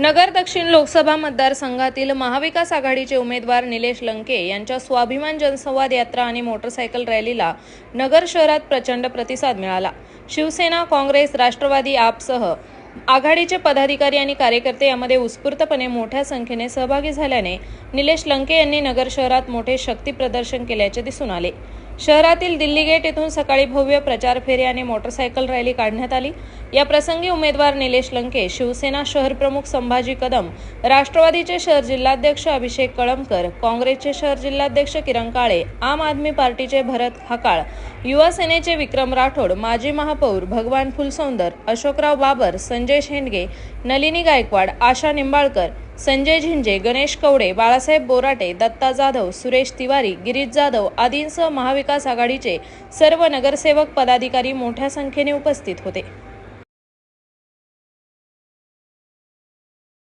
नगर दक्षिण लोकसभा मतदारसंघातील महाविकास आघाडीचे उमेदवार निलेश लंके यांच्या स्वाभिमान जनसंवाद यात्रा आणि मोटरसायकल रॅलीला नगर शहरात प्रचंड प्रतिसाद मिळाला. शिवसेना काँग्रेस राष्ट्रवादी आपसह आघाडीचे पदाधिकारी आणि कार्यकर्ते यामध्ये उत्स्फूर्तपणे मोठ्या संख्येने सहभागी झाल्याने निलेश लंके यांनी नगर शहरात मोठे शक्ती प्रदर्शन केल्याचे दिसून आले. शहरातील दिल्ली गेट येथून सकाळी भव्य प्रचार फेरी आणि मोटरसायकल रॅली काढण्यात आली. या प्रसंगी उमेदवार निलेश लंके शिवसेना शहर प्रमुख संभाजी कदम राष्ट्रवादीचे शहर जिल्हाध्यक्ष अभिषेक कळमकर काँग्रेसचे शहर जिल्हाध्यक्ष किरण काळे आम आदमी पार्टीचे भरत हकाळ युवा सेनेचे विक्रम राठोड माजी महापौर भगवान फुलसौंदर अशोकराव बाबर संजय शेंडगे नलिनी गायकवाड आशा निंबाळकर संजय झिंजे गणेश कवडे बाळासाहेब बोराटे दत्ता जाधव सुरेश तिवारी गिरीश जाधव आदींसह महाविकास आघाडीचे सर्व नगरसेवक पदाधिकारी मोठ्या संख्येने उपस्थित होते.